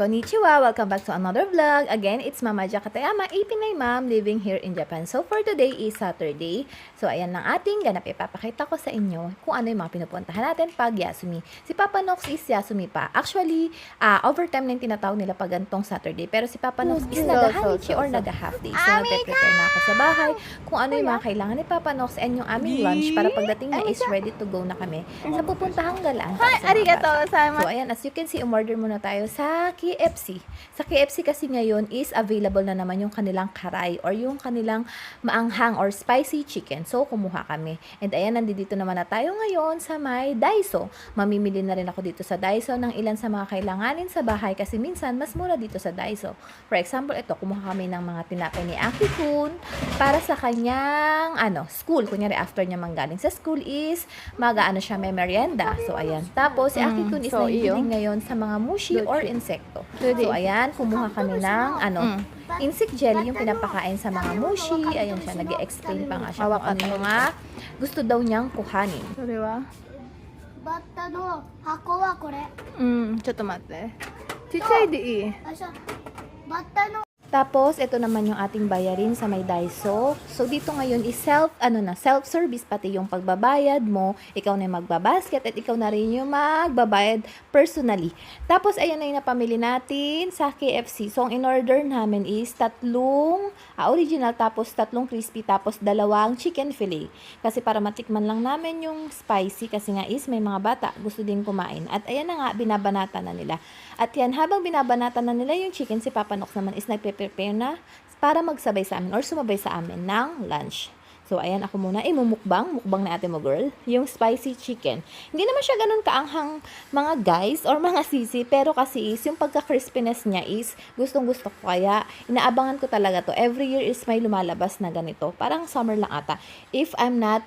Konnichiwa! Welcome back to another vlog. Again, it's Mama Ja Katayama, 89 mom, living here in Japan. So, for today is Saturday. So, ayan lang ating ganap. Ipapakita ko sa inyo kung ano yung mga pinupuntahan natin pag Yasumi. Si Papa Nox is Yasumi pa. Actually, ah overtime na yung tinatawag nila pag gantong Saturday. Pero si Papa Nox is so, so, or so. nag-half day. So, nagpe-prepare na ako sa bahay kung ano yung mga kailangan ni Papa Nox and yung aming lunch para pagdating na is ready to go na kami sa pupuntahang galaan. bata. gozaimasu. So, ayan, as you can see, umorder muna tayo sa KFC. Sa KFC kasi ngayon is available na naman yung kanilang karay or yung kanilang maanghang or spicy chicken. So, kumuha kami. And ayan, nandito naman na tayo ngayon sa may Daiso. Mamimili na rin ako dito sa Daiso ng ilan sa mga kailanganin sa bahay kasi minsan mas mura dito sa Daiso. For example, ito, kumuha kami ng mga tinapay ni Aki Kun para sa kanyang ano, school. Kunyari, after niya manggaling sa school is mag-ano siya, may merienda. So, ayan. Tapos, si Aki Mm, Kun is so, iyo. nahihiling ngayon sa mga mushi or insekto. Pwede. So, ayan, kumuha kami ng ano, Mm. insect jelly yung pinapakain sa mga mushi. Ayan siya, nag explain pa nga siya kung ano yung mga gusto daw niyang kuhanin. それはバッタの箱はこれうんちょっと待ってちっちゃいでいいあそうバッタの tapos, ito naman yung ating bayarin sa may Daiso. So, dito ngayon is self, ano na, self-service, pati yung pagbabayad mo, ikaw na yung magbabasket at ikaw na rin yung magbabayad personally. Tapos, ayan na yung napamili natin sa KFC. So, ang in-order namin is tatlong ah, original, tapos tatlong crispy, tapos dalawang chicken fillet. Kasi para matikman lang namin yung spicy, kasi nga is may mga bata gusto din kumain. At ayan na nga, binabanata na nila. At yan, habang binabanata na nila yung chicken, si Papa Nox naman is nagpe-prepare na para magsabay sa amin or sumabay sa amin ng lunch. So, ayan, ako muna, imumukbang, mukbang na ate mo girl, yung spicy chicken. Hindi naman siya ganun kaanghang mga guys or mga sisi, pero kasi is, yung pagka-crispiness niya is, gustong gusto ko kaya, inaabangan ko talaga to. Every year is may lumalabas na ganito. Parang summer lang ata. If I'm not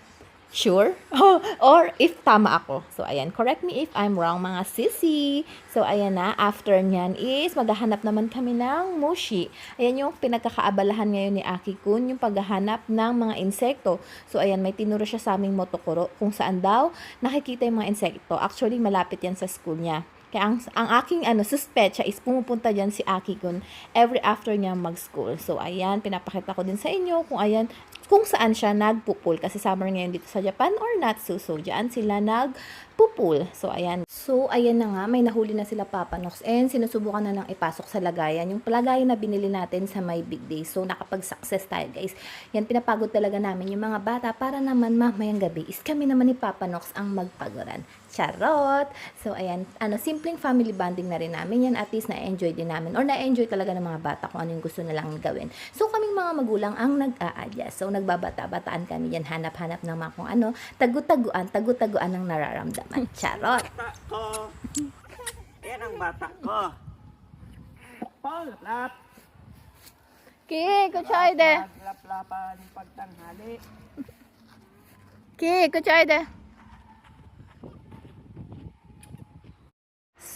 sure or if tama ako. So, ayan, correct me if I'm wrong mga sisi. So, ayan na, after nyan is maghahanap naman kami ng mushi. Ayan yung pinagkakaabalahan ngayon ni Aki Kun, yung paghahanap ng mga insekto. So, ayan, may tinuro siya sa aming motokoro kung saan daw nakikita yung mga insekto. Actually, malapit yan sa school niya. Kaya ang, ang aking ano, suspecha is pumupunta dyan si Aki Kun every after niya mag-school. So, ayan, pinapakita ko din sa inyo kung ayan, kung saan siya nagpupul. Kasi summer ngayon dito sa Japan or not so. So, dyan sila nagpupul. So, ayan. So, ayan na nga, may nahuli na sila Papa Nox. And sinusubukan na lang ipasok sa lagayan. Yung lagayan na binili natin sa my big day. So, nakapag-success tayo guys. Yan, pinapagod talaga namin yung mga bata para naman mamayang gabi is kami naman ni Papa Nox ang magpaguran. Charot! So, ayan, ano, simpleng family bonding na rin namin yan. At least na-enjoy din namin or na-enjoy talaga ng mga bata kung ano yung gusto nilang gawin. So kaming mga magulang ang nag-aadya. So nagbabata-bataan kami yan. Hanap-hanap ng mga kung ano. Tagu-taguan, tagu-taguan ang nararamdaman. Charot! Bata ko! Yan ang bata ko! Paul, lap! Ki, kutsay de! Lap-lapan pagtanghali! Ki, kutsay de!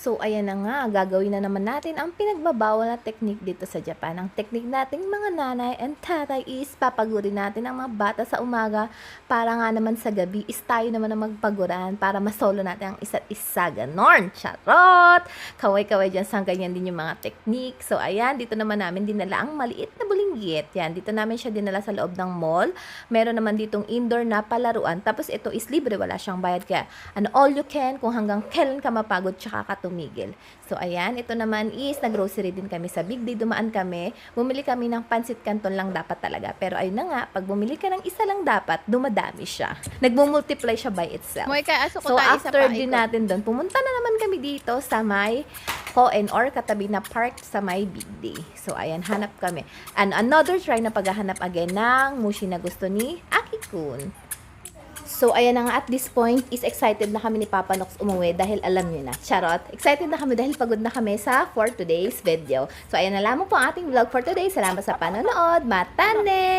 So, ayan na nga, gagawin na naman natin ang pinagbabawal na technique dito sa Japan. Ang technique nating mga nanay and tatay is papagurin natin ang mga bata sa umaga para nga naman sa gabi is tayo naman ang magpaguran para masolo natin ang isa't isa. Ganon! Charot! Kaway-kaway dyan sa ganyan din yung mga technique. So, ayan, dito naman namin dinala ang maliit na bulinggit. Yan, dito namin siya dinala sa loob ng mall. Meron naman ditong indoor na palaruan. Tapos ito is libre, wala siyang bayad. Kaya, ano, all you can kung hanggang kailan ka mapagod tsaka ka tumigil. So, ayan. Ito naman is, nag-grocery din kami sa Big Day. Dumaan kami. Bumili kami ng pansit canton lang dapat talaga. Pero ayun na nga, pag bumili ka ng isa lang dapat, dumadami siya. Nagmumultiply siya by itself. Ka, so, after din natin doon, pumunta na naman kami dito sa may ko and or katabi na park sa my big day. So, ayan, hanap kami. And another try na paghahanap again ng mushi na gusto ni Aki-kun. So, ayan na nga, at this point, is excited na kami ni Papa Nox umuwi dahil alam niyo na. Charot. Excited na kami dahil pagod na kami sa for today's video. So, ayan na lamang po ang ating vlog for today. Salamat sa panonood. Matane!